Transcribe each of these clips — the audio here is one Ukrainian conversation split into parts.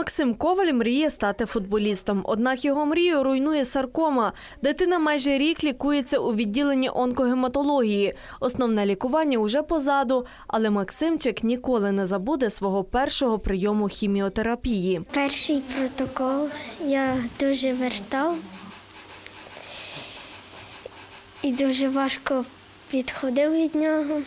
Максим Коваль мріє стати футболістом. Однак його мрію руйнує саркома. Дитина майже рік лікується у відділенні онкогематології. Основне лікування уже позаду, але Максимчик ніколи не забуде свого першого прийому хіміотерапії. Перший протокол я дуже вертав і дуже важко відходив від нього,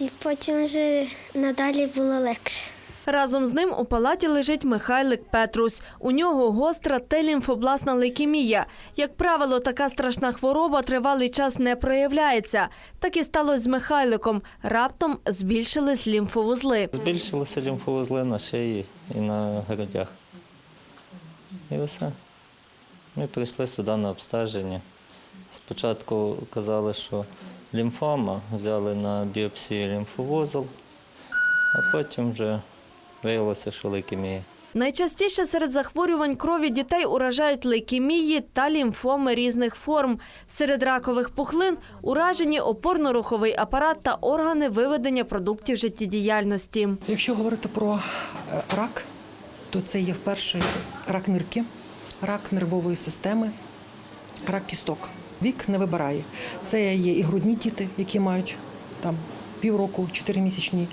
і потім вже надалі було легше. Разом з ним у палаті лежить Михайлик Петрусь. У нього гостра Т-лімфобласна лейкемія. Як правило, така страшна хвороба тривалий час не проявляється. Так і сталося з Михайликом. Раптом збільшились лімфовузли. Збільшилися лімфовузли на шиї і на грудях. І все. Ми прийшли сюди на обстеження. Спочатку казали, що лімфома, взяли на біопсію лімфовузол, а потім вже виявилося, що лейкемія. Найчастіше серед захворювань крові дітей уражають лейкемії та лімфоми різних форм. Серед ракових пухлин уражені опорно-руховий апарат та органи виведення продуктів життєдіяльності. Якщо говорити про е, рак, то це є вперше рак нирки, рак нервової системи, рак кісток. Вік не вибирає. Це є і грудні діти, які мають там півроку, чотиримісячні.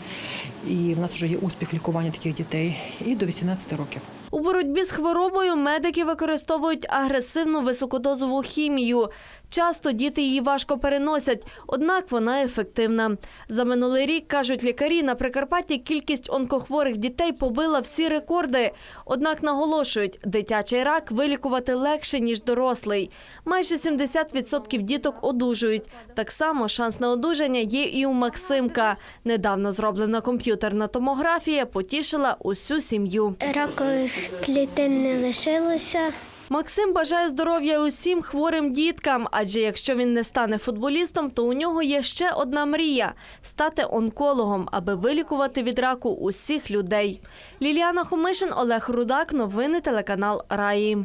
І в нас вже є успіх лікування таких дітей, і до 18 років. У боротьбі з хворобою медики використовують агресивну високодозову хімію. Часто діти її важко переносять, однак вона ефективна. За минулий рік, кажуть лікарі, на Прикарпатті кількість онкохворих дітей побила всі рекорди. Однак наголошують, дитячий рак вилікувати легше, ніж дорослий. Майже 70% діток одужують. Так само шанс на одужання є і у Максимка. Недавно зроблена комп'ютерна томографія потішила усю сім'ю. Ракових клітин не лишилося. Максим бажає здоров'я усім хворим діткам, адже якщо він не стане футболістом, то у нього є ще одна мрія стати онкологом, аби вилікувати від раку усіх людей. Ліліана Хомишин, Олег Рудак, новини телеканал Раї.